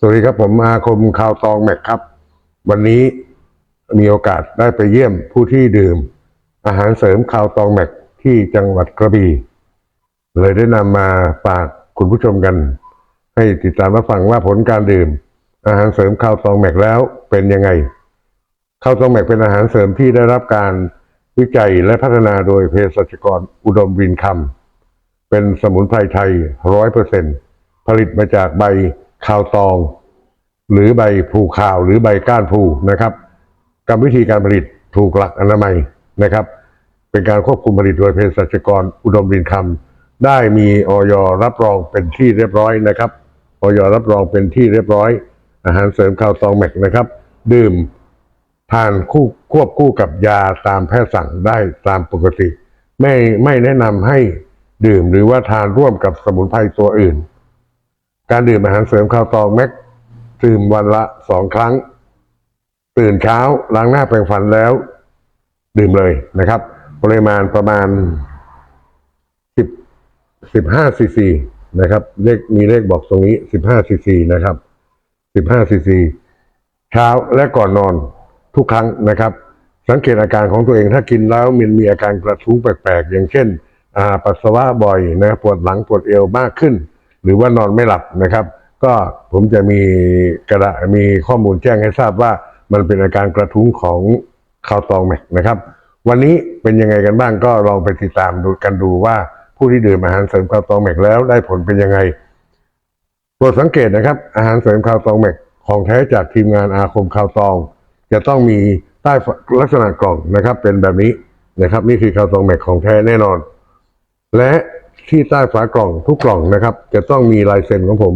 สวัสดีครับผมอาคมข่าวตองแม็กครับ วันนี้มีโอกาสได้ไปเยี่ยมผู้ที่ดื่ม อาหารเสริมข่าวตองแม็กที่จังหวัดกระบี่เลยได้นำมาฝากคุณผู้ชมกัน ให้ติดตามรับฟังว่าผลการดื่ม อาหารเสริมข่าวตองแม็กแล้วเป็นยังไงข้าวตองแม็กเป็นอาหารเสริมที่ได้รับการวิจัยและพัฒนาโดยเภสัชกรอุดมวินคำเป็นสมุนไพรไทยร้อยเปอร์เซ็นผลิตมาจากใบ คาวตอง หรือใบพลูข่าวหรือใบก้านพลูนะครับกรรมวิธีการผลิตถูกหลักอนามัยนะครับ เป็นการควบคุมผลิตโดยเภสัชกรอุดมรินคำได้มีออยรับรองเป็นที่เรียบร้อยนะครับออยรับรองเป็นที่เรียบร้อย อาหารเสริมคาวตองแม็กนะครับ ดื่มทานคู่ควบคู่กับยาตามแพทย์สั่งได้ตามปกติ ไม่ไม่แนะนำให้ดื่มหรือว่าทานร่วมกับสมุนไพรตัวอื่น การดื่มอาหารเสริมข้าวตองแม็กดื่มวันละสองครั้ง ตื่นเช้าล้างหน้าแปรงฟันแล้ว ดื่มเลยนะครับ ปริมาณประมาณสิบสิบห้าซีซีนะครับ เลขมีเลขบอกตรงนี้สิบห้าซีซีนะครับสิบห้าซีซีเช้าและก่อนนอนทุกครั้งนะครับ สังเกตอาการของตัวเองถ้ากินแล้วมันมีอาการกระทุ้งแปลกๆ อย่างเช่นอาปัสสาวะบ่อยนะปวดหลังปวดเอวมากขึ้น หรือว่านอนไม่หลับนะครับ ก็ผมจะมีกระดาษมีข้อมูลแจ้งให้ทราบว่ามันเป็นอาการกระทุ้งของข่าวตองแมกนะครับ วันนี้เป็นยังไงกันบ้างก็ลองไปติดตามดูกันดูว่าผู้ที่ดื่มอาหารเสริมข่าวตองแมกแล้วได้ผลเป็นยังไงโปรดสังเกตนะครับ อาหารเสริมคาวตองแมกของแท้จากทีมงานอาคมคาวตอง จะต้องมีใต้ลักษณะกล่องนะครับ เป็นแบบนี้นะครับ นี่คือคาวตองแมกของแท้แน่นอน และ ที่ใต้ฝากล่องทุกกล่องนะครับ จะต้องมีลายเซ็นของผม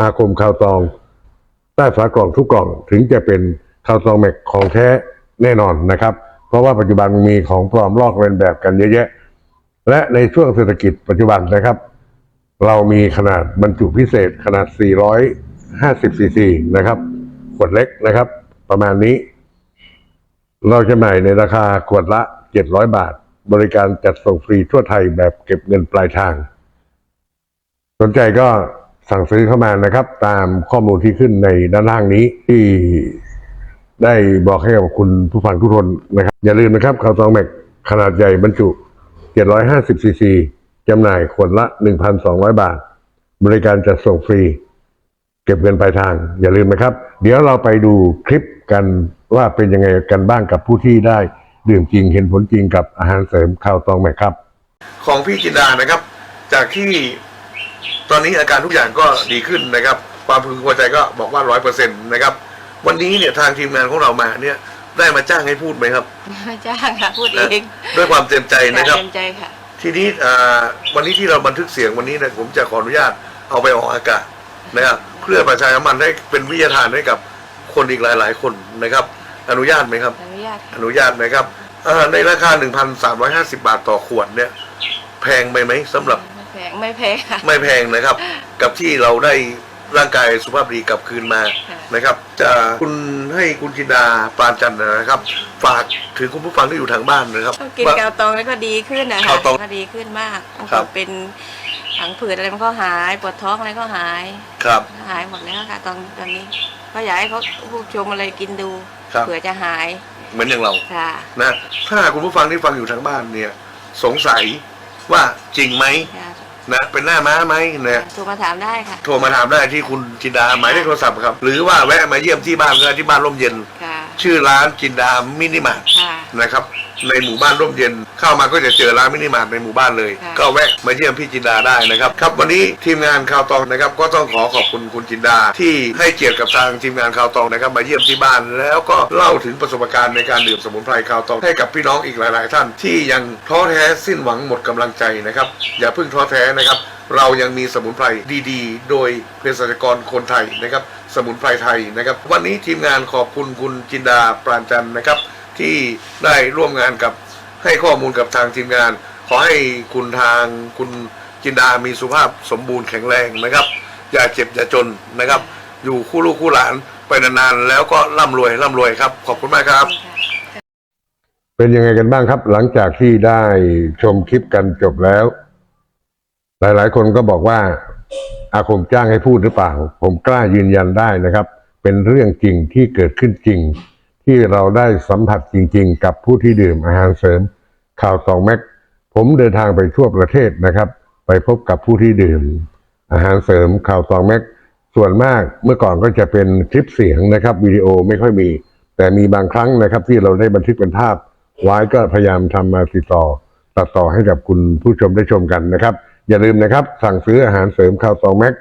อาคมคาวตอง ใต้ฝากล่องทุกกล่องถึงจะเป็นคาวตองแม็กของแท้แน่นอนนะครับ เพราะว่าปัจจุบันมีของปลอมลอกเลียนแบบกันเยอะแยะ และในช่วงเศรษฐกิจปัจจุบันนะครับ เรามีขนาดบรรจุพิเศษขนาด 450ซีซีนะครับขวดเล็กนะครับ ประมาณนี้ เราจะใหม่ในราคาขวดละ 700 บาท บริการจัดส่งฟรีทั่วไทยแบบเก็บเงินปลายทาง สนใจก็สั่งซื้อเข้ามานะครับ ตามข้อมูลที่ขึ้นในด้านล่างนี้ที่ได้บอกให้กับคุณผู้ฟังทุกคนนะครับ อย่าลืมนะครับข่าวตองแม็กขนาดใหญ่บรรจุ 750ซีซีจำหน่ายขวดละ 1,200 บาท บริการจัดส่งฟรี เก็บเงินปลายทาง อย่าลืมนะครับ เดี๋ยวเราไปดูคลิปกันว่าเป็นยังไงกันบ้างกับผู้ที่ได้ ดื่มจริงเห็นผลจริงกับอาหารเสริมข้าวตองแม็กครับ ของพี่จินดานะครับ จากที่ตอนนี้อาการทุกอย่างก็ดีขึ้นนะครับ ความพึงพอใจก็บอกว่าร้อยเปอร์เซ็นต์นะครับ วันนี้เนี่ยทางทีมงานของเรามาเนี่ยได้มาจ้างให้พูดไหมครับจ้างค่ะพูดเองด้วยความเต็มใจนะครับเต็มใจค่ะ ทีนี้อ่าวันนี้ที่เราบันทึกเสียงวันนี้นะผมจะขออนุญาตเอาไปออกอากาศนะครับเพื่อประชาสัมพันธ์ให้เป็นวิทยาทานให้กับคนอีกหลาย ๆ คนนะครับ อนุญาตไหมครับอนุญาตค่ะ อนุญาตนะครับอ่าในราคา 1,350 บาทต่อขวดเนี่ย แพงไปไหมสำหรับไม่แพงไม่แพงค่ะ ไม่แพงนะครับ กับที่เราได้ร่างกายสุขภาพดีกลับคืนมาค่ะ นะครับ จะคุณให้คุณจินดาปานจันทร์นะครับ ฝากถึงคุณผู้ฟังที่อยู่ทางบ้านนะครับกินว่า กาวตองแล้วก็ดีขึ้นนะกาคะวตองก็ดีขึ้นมากบางครัคนบเป็นผังผืดอะไรมันก็หายปวดท้องอะไรก็หาย ครับ หายหมดแล้วค่ะ ตอนตอนนี้ก็อยากให้เขาผู้ชมอะไรกินดู ครับ เผื่อจะหายเหมือนอย่างเรา ค่ะนะถ้าคุณผู้ฟังที่ฟังอยู่ทางบ้านเนี่ย สงสัยว่าจริงไหมค่ะนะเป็นหน้าม้าไหมนะโทรมาถามได้ค่ะ โทรมาถามได้ที่คุณจินดาหมายเลขโทรศัพท์ครับ หรือว่าแวะมาเยี่ยมที่บ้านก็ได้ที่บ้านร่มเย็น ค่ะ ชื่อร้านจินดามินิมาร์ทค่ะ นะครับ ในหมู่บ้านร่มเย็น เข้ามาก็จะเจอร้านมินิมาร์ทในหมู่บ้านเลย ค่ะ ก็แวะมาเยี่ยมพี่จินดาได้นะครับครับวันนี้ทีมงานข่าวตองนะครับ ก็ต้องขอขอบคุณคุณจินดา ที่ให้เกียรติกับทางทีมงานข่าวตองนะครับ มาเยี่ยมที่บ้านแล้วก็เล่าถึงประสบการณ์ในการดื่มสมุนไพรข่าวตองให้กับพี่น้องอีกหลาย ๆ ท่านที่ยังท้อแท้สิ้นหวังหมดกำลังใจนะครับอย่าเพิ่งท้อแท้นะครับ เรายังมีสมุนไพรดีๆ โดยเภสัชกรคนไทยนะครับ สมุนไพรไทยนะครับ วันนี้ทีมงานขอบคุณคุณจินดาปราณจันทร์นะครับ ที่ได้ร่วมงานกับให้ข้อมูลกับทางทีมงาน ขอให้คุณทางคุณจินดามีสุขภาพสมบูรณ์แข็งแรงนะครับ อย่าเจ็บอย่าจนนะครับ อยู่คู่ลูกคู่หลานไปนานๆแล้วก็ร่ำรวยร่ำรวยครับ ขอบคุณมากครับ เป็นยังไงกันบ้างครับ หลังจากที่ได้ชมคลิปกันจบแล้ว หลายๆ คนก็บอกว่า อาคมจ้างให้พูดหรือเปล่า ผมกล้ายืนยันได้นะครับ เป็นเรื่องจริงที่เกิดขึ้นจริง ที่เราได้สัมผัสจริง ๆ กับผู้ที่ดื่มอาหารเสริม ข่าวตองแม็ก ผมเดินทางไปทั่วประเทศนะครับ ไปพบกับผู้ที่ดื่ม อาหารเสริมข่าวตองแม็ก ส่วนมากเมื่อก่อนก็จะเป็นคลิปเสียงนะครับวิดีโอไม่ค่อยมี แต่มีบางครั้งนะครับ ที่เราได้บันทึกเป็นภาพไว้ก็พยายามทำมาติดต่อตัดต่อให้กับคุณผู้ชมได้ชมกันนะครับ อย่าลืมนะครับ สั่งซื้ออาหารเสริมข่าวตองแม็ก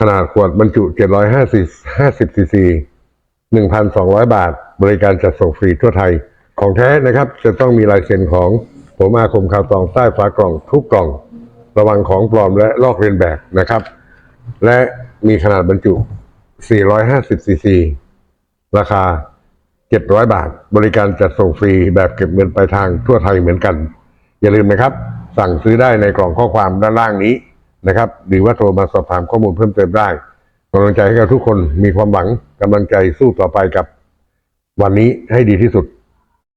ขนาดขวดบรรจุ 750 50ซีซี 1,200 บาท บริการจัดส่งฟรีทั่วไทย ของแท้นะครับ จะต้องมีลายเซ็นของผมอาคมข่าวตองใต้ฝากล่องทุกกล่อง ระวังของปลอมและลอกเลียนแบบนะครับ และมีขนาดบรรจุ 450ซีซีราคา 700 บาท บริการจัดส่งฟรีแบบเก็บเงินปลายทางทั่วไทยเหมือนกัน อย่าลืมนะครับ สั่งซื้อได้ในกล่องข้อความด้านล่างนี้นะครับ หรือว่าโทรมาสอบถามข้อมูลเพิ่มเติมได้ กำลังใจให้กับทุกคนมีความหวังกำลังใจสู้ต่อไปกับวันนี้ให้ดีที่สุด